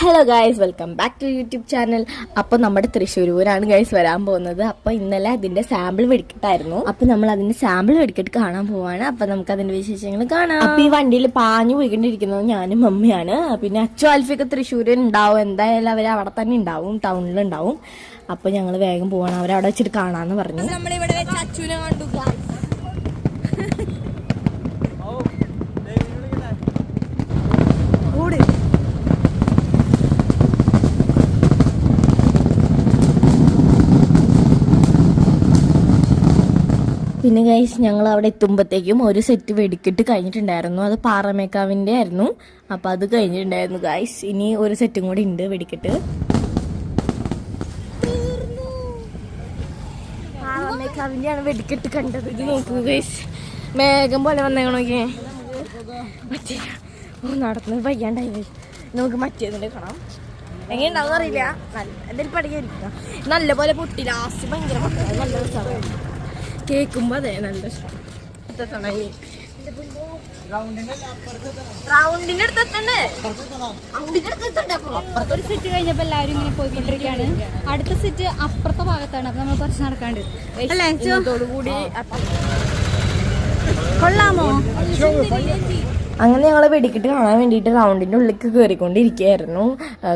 Hello guys welcome back to YouTube channel അപ്പോൾ നമ്മുടെ Thrissur guys guys വരാൻ പോകുന്നത്. അപ്പോൾ ഇന്നലെ അതിന്റെ സാമ്പിൾ വെടിക്കട്ടായിരുന്നു. അപ്പോൾ നമ്മൾ അതിന്റെ സാമ്പിൾ വെടിക്കട്ട് കാണാൻ പോവാണ്. അപ്പോൾ നമുക്ക് അതിന്റെ വിശേഷങ്ങൾ കാണാം. അപ്പോൾ ഈ വണ്ടിയിൽ പാഞ്ഞു പോയിക്കൊണ്ടിരിക്കുന്നത് ഞാനും മമ്മിയാണ്. പിന്നെ അച്ഛൻ അൽഫിയൊക്കെ തൃശ്ശൂരിൽ ഉണ്ടാവും. എന്തായാലും അവർ അവിടെ തന്നെ ഉണ്ടാവും ടൗണിലുണ്ടാവും അപ്പൊ ഞങ്ങൾ വേഗം പോവാണ്. അവരവിടെ വെച്ചിട്ട് കാണാന്ന് പറഞ്ഞു. നമ്മളിവിടെ വെച്ച് അച്ഛനെ കണ്ടു. പിന്നെ ഗൈസ് ഞങ്ങൾ അവിടെ എത്തുമ്പോഴത്തേക്കും ഒരു സെറ്റ് വെടിക്കെട്ട് കഴിഞ്ഞിട്ടുണ്ടായിരുന്നു. അത് പാറമേക്കാവിന്റെ ആയിരുന്നു. അപ്പോൾ അത് കഴിഞ്ഞിട്ടുണ്ടായിരുന്നു ഗൈസ് ഇനി ഒരു സെറ്റും കൂടി ഉണ്ട് വെടിക്കെട്ട്. പാറമേക്കാവിന്റെയാണ് വെടിക്കെട്ട് കണ്ടത്. ഇത് നോക്കൂ ഗൈസ് മേഘം പോലെ വന്നേക്കണോക്കേ മറ്റേ ഓ നടക്കുന്നത് വയ്യാണ്ടായി. നമുക്ക് മറ്റേതിന്റെ കാണാം. എങ്ങനെയുണ്ടാവും അറിയില്ല നല്ല എന്തെങ്കിലും നല്ല പോലെ പൊട്ടി. ലാസ്റ്റ് ഭയങ്കര. നല്ല രസമാണ്. കേൾക്കുമ്പോ അതെ നല്ല ഇഷ്ടം. റൗണ്ടിന്റെ അടുത്തെത്തണ്ടേ ഒരു സെറ്റ് കഴിഞ്ഞപ്പോ എല്ലാവരും ഇങ്ങനെ പോയിക്കൊണ്ടിരിക്കുകയാണ്. അടുത്ത സെറ്റ് അപ്പുറത്തെ ഭാഗത്താണ്. അപ്പൊ നമ്മൾ കുറച്ച് നടക്കാണ്ട് കൂടി കൊള്ളാമോ? അങ്ങനെ ഞങ്ങൾ വെടിക്കെട്ട് കാണാൻ വേണ്ടിയിട്ട് റൗണ്ടിന്റെ ഉള്ളിലേക്ക് കയറിക്കൊണ്ടിരിക്കുകയായിരുന്നു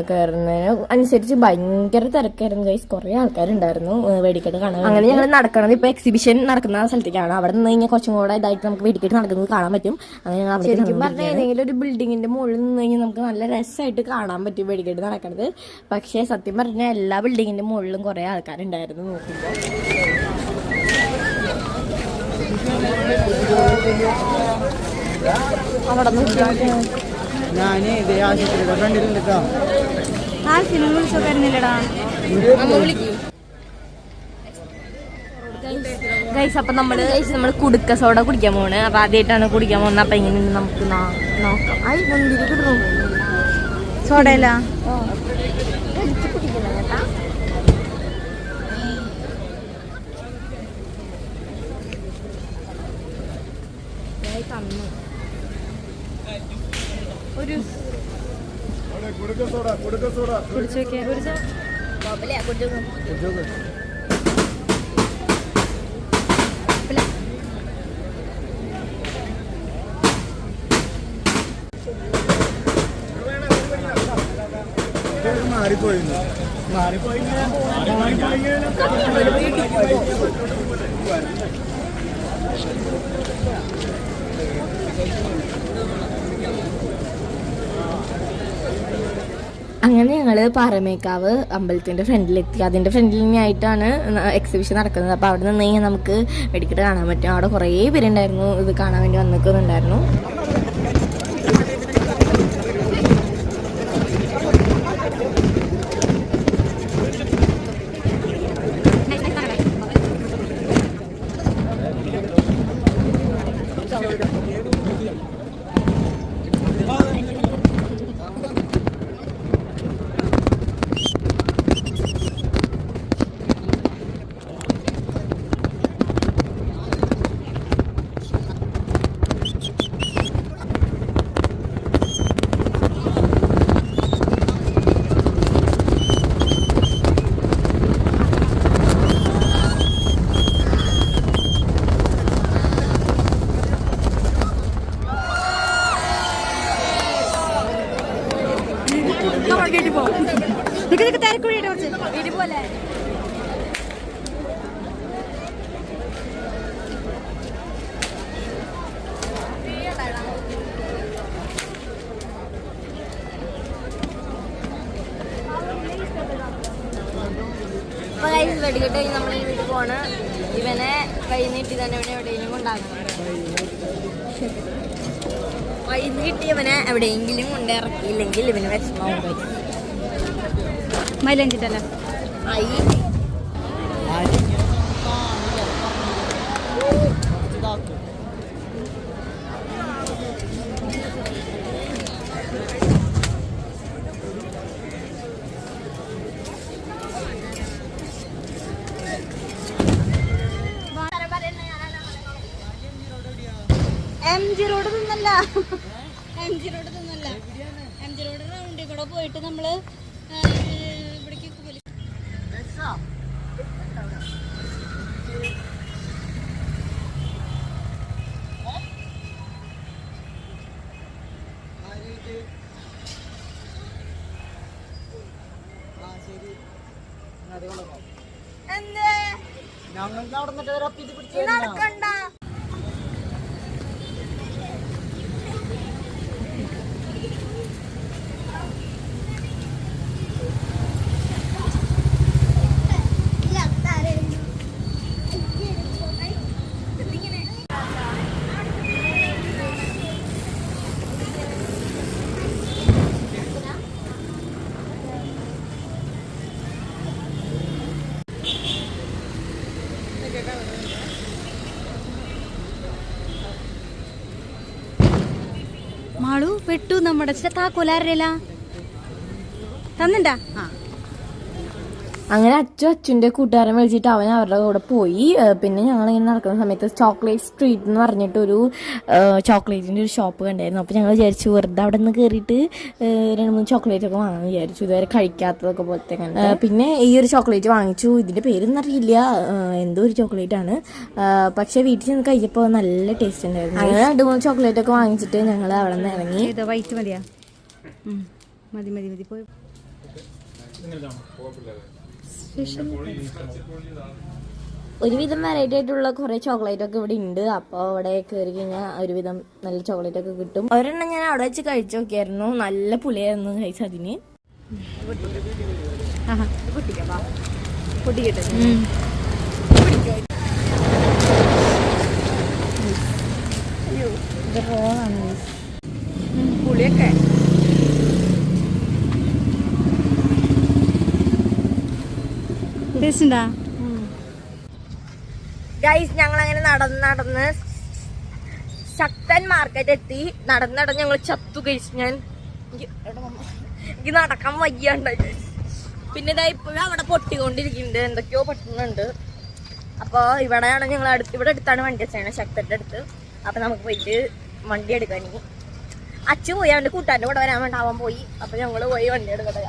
കയറുന്നതിന് അനുസരിച്ച് ഭയങ്കര തിരക്കായിരുന്നു ഗൈസ് കുറേ ആൾക്കാരുണ്ടായിരുന്നു വെടിക്കെട്ട് കാണാൻ അങ്ങനെ ഞങ്ങൾ നടക്കുന്നത് ഇപ്പോൾ എക്സിബിഷൻ നടക്കുന്ന സ്ഥലത്തേക്കാണ്. അവിടെ നിന്ന് കഴിഞ്ഞാൽ കുറച്ചും കൂടെ ഇതായിട്ട് നമുക്ക് വെടിക്കെട്ട് നടക്കുന്നത് കാണാൻ പറ്റും. അങ്ങനെ ഞങ്ങൾ ശരിക്കും പറഞ്ഞാൽ ഏതെങ്കിലും ഒരു ബിൽഡിങ്ങിന്റെ മുകളിൽ നിന്ന് കഴിഞ്ഞാൽ നമുക്ക് നല്ല രസമായിട്ട് കാണാൻ പറ്റും വെടിക്കെട്ട് നടക്കുന്നത് പക്ഷേ സത്യം പറഞ്ഞാൽ എല്ലാ ബിൽഡിങ്ങിന്റെ മുകളിലും കുറേ ആൾക്കാരുണ്ടായിരുന്നു നോക്കുമ്പോൾ അവിടെ ഞാൻ ഇതേ ആശുപത്രിയുടെ ഫ്രണ്ടിലുണ്ട് കേട്ടോ ആ സിനിമ വിളിച്ചോ വരുന്നില്ലടാ ഗൈസ് അപ്പൊ നമ്മൾ ഗൈസ് നമ്മൾ കുടുക്ക സോഡ കുടിക്കാൻ പോണ് അപ്പൊ ആദ്യമായിട്ടാണ് കുടിക്കാൻ പോകുന്നത്. അപ്പൊ ഇങ്ങനെ നമുക്ക് നോക്കാം. ഐ മുന്തിരി കിട്ടുന്നു സോഡയല്ല ഒരു കുടിച്ചു കുഴപ്പമില്ല, കുടിച്ചോ. മാറിപ്പോയി മാറിപ്പോയി അങ്ങനെ ഞങ്ങൾ പാറമേക്കാവ് അമ്പലത്തിന്റെ ഫ്രണ്ടിലെത്തി. അതിന്റെ ഫ്രണ്ടിൽ ആയിട്ടാണ് എക്സിബിഷൻ നടക്കുന്നത്. അപ്പോൾ അവിടെ നിന്ന് നമുക്ക് വെടിക്കെട്ട് കാണാൻ പറ്റും. അവിടെ കുറേ പേരുണ്ടായിരുന്നു. ഇത് കാണാൻ വേണ്ടി വന്നിക്കുന്നുണ്ടായിരുന്നു തിരക്കുഴിയുടെ കുറച്ച് guys, വെടിക്കെട്ട് കഴിഞ്ഞ് നമ്മൾ വീട്ടിൽ പോണ്. ഇവനെ കൈ നീട്ടി തന്നെ ഇവനെ എവിടെയെങ്കിലും കൊണ്ടാക്കണം. കൈ നീട്ടി ഇവനെ എവിടെയെങ്കിലും കൊണ്ട് ഇറക്കിയില്ലെങ്കിൽ ഇവന് വിഷമാവും മൈലഞ്ചിട്ടല്ലേ ഐ എം ജി റോഡ് നിന്നല്ല എം ജി റോഡ് നിന്നല്ല എം ജി റോഡ് റൗണ്ടിൽ കൂടെ പോയിട്ട് നമ്മൾ ഇവിടേക്ക് കൊണ്ടുപോ. അവിടെ നിന്നിട്ട് ഒരു അപ്പീതി പിടിച്ചു വരുന്നതാ. പെട്ടു നമ്മുടെ താക്കോലാരല്ല തന്നിണ്ടാ? ആ. അങ്ങനെ അച്ചു അച്ഛന്റെ കൂട്ടുകാരൻ വിളിച്ചിട്ട് അവൻ അവരുടെ കൂടെ പോയി. പിന്നെ ഞങ്ങൾ ഇങ്ങനെ നടക്കുന്ന സമയത്ത് ചോക്ലേറ്റ് സ്ട്രീറ്റ് എന്ന് പറഞ്ഞിട്ടൊരു ചോക്ലേറ്റിന്റെ ഒരു ഷോപ്പ് കണ്ടായിരുന്നു. അപ്പോൾ ഞങ്ങൾ വിചാരിച്ചു വെറുതെ അവിടെ നിന്ന് കയറിയിട്ട് രണ്ട് മൂന്ന് ചോക്ലേറ്റ് ഒക്കെ വാങ്ങാൻ വിചാരിച്ചു. ഇതുവരെ കഴിക്കാത്തതൊക്കെ പോലത്തെ കണ്ട്. പിന്നെ ഈ ഒരു ചോക്ലേറ്റ് വാങ്ങിച്ചു. ഇതിന്റെ പേരൊന്നും അറിയില്ല. എന്തോ ഒരു ചോക്ലേറ്റ് ആണ്. പക്ഷെ വീട്ടിൽ ചെന്ന് കഴിച്ചപ്പോൾ നല്ല ടേസ്റ്റ് ഉണ്ടായിരുന്നു. അങ്ങനെ രണ്ട് മൂന്ന് ചോക്ലേറ്റ് ഒക്കെ വാങ്ങിച്ചിട്ട് ഞങ്ങൾ അവിടെ നിന്ന് ഇറങ്ങി വൈറ്റ് മതിയാ. മതി മതി മതി. പോയി. ഒരുവിധം വെറൈറ്റി ആയിട്ടുള്ള കുറെ ചോക്ലേറ്റ് ഒക്കെ ഇവിടെ ഉണ്ട്. അപ്പോൾ അവിടെ കയറി കഴിഞ്ഞാൽ ഒരുവിധം നല്ല ചോക്ലേറ്റ് ഒക്കെ കിട്ടും. ഒരെണ്ണം ഞാൻ അവിടെ വെച്ച് കഴിച്ചു നോക്കിയായിരുന്നു. നല്ല പുളിയായിരുന്നു കഴിച്ച അതിന്. പുളിയൊക്കെ. ടേസ്റ്റ് ഗൈസ് ഞങ്ങൾ അങ്ങനെ നടന്ന് നടന്ന് ശക്തൻ മാർക്കറ്റ് എത്തി നടന്ന് നടന്ന് ഞങ്ങൾ ചത്തു കഴിച്ചു ഞാൻ. എനിക്ക് നടക്കാൻ വയ്യാണ്ടായി guys. പിന്നെ ഇതാ ഇപ്പോഴും അവിടെ പൊട്ടിക്കൊണ്ടിരിക്കുന്നുണ്ട്. എന്തൊക്കെയോ പൊട്ടുന്നുണ്ട്. അപ്പോൾ ഇവിടെയാണ് ഞങ്ങൾ അടുത്ത് ഇവിടെ അടുത്താണ് വണ്ടി വെച്ചാണ് ശക്തന്റെ അടുത്ത്. അപ്പോൾ നമുക്ക് പോയിട്ട് വണ്ടി എടുക്കാൻ അച്ഛൻ പോയി അവന്റെ കൂട്ടാന്റെ കൂടെ വരാൻ വേണ്ടി അവൻ പോയി. അപ്പോൾ ഞങ്ങൾ പോയി വണ്ടി എടുക്കട്ടെ.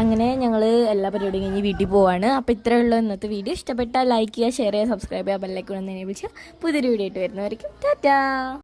അങ്ങനെ ഞങ്ങൾ എല്ലാ പരിപാടിയും കഴിഞ്ഞ് വീട്ടിൽ പോവാണ്. അപ്പോൾ ഉള്ളൂ ഇന്നത്തെ വീഡിയോ. ഇഷ്ടപ്പെട്ടാൽ ലൈക്ക് ചെയ്യുക ഷെയർ ചെയ്യുക സബ്സ്ക്രൈബ് ചെയ്യുക ബെല്ലൈക്കോൺ എന്ന് വിളിച്ച് പുതിയൊരു വീഡിയോ ആയിട്ട് വരുന്നവരേക്കും ടാറ്റാ!